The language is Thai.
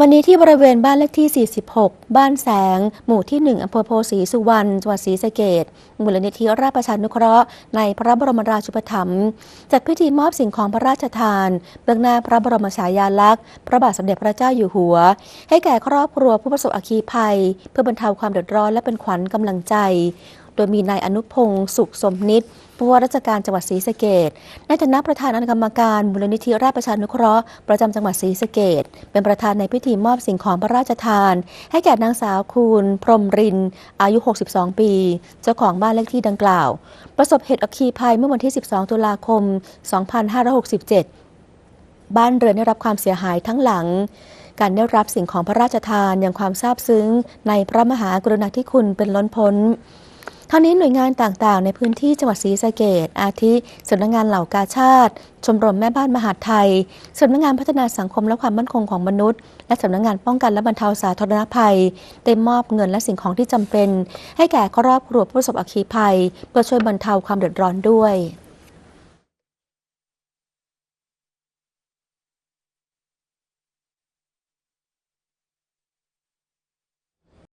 วันนี้ที่บริเวณบ้านเลขที่ 46 บ้านแสง หมู่ที่ 1 อำเภอโพธิ์ศรีสุวรรณ จังหวัดศรีสะเกษมูลนิธิราชประชานุเคราะห์ ในพระบรมราชูปถัมภ์จัดพิธีมอบสิ่งของพระราชทาน เบื้องหน้าพระบรมฉายาลักษณ์ พระบาทสมเด็จพระเจ้าอยู่หัว ให้แก่ครอบครัวผู้ประสบอัคคีภัย เพื่อบรรเทาความเดือดร้อนและเป็นขวัญกำลังใจ โดยมีนายอนุพงศ์สุขสมนิตผู้ว่าราชการจังหวัดศรีสะเกษในฐานะประธานอนุกรรมการมูลนิธิราชประชานุเคราะห์ประจำจังหวัดศรีสะเกษเป็นประธานในพิธีมอบสิ่งของพระราชทาน ให้แก่นางสาวคูณ พรมริน อายุ 62 ปี เจ้าของบ้านเลขที่ดังกล่าว ประสบเหตุอัคคีภัยเมื่อวันที่ 12 ตุลาคม 2567 บ้านเรือนได้รับความเสียหายทั้งหลังการได้รับสิ่งของพระราชทานอย่างความซาบซึ้งในพระมหากรุณาธิคุณเป็นล้นพ้น ทั้งนี้หน่วยงานต่างๆ ในพื้นที่จังหวัดศรีสะเกดอาทิสำนักงงานเหล่ากาชาติ ชมรมแม่บ้านมหาดไทยสำนักงงานพัฒนาสังคมและความมั่นคงของมนุษย์ และสำนักงานป้องกันและบรรเทาสาธารณภัย ได้มอบเงินและสิ่งของที่จำเป็น ให้แก่ครอบครัวผู้ประสบอัคคีภัย เพื่อช่วยบรรเทาความเดือดร้อนด้วย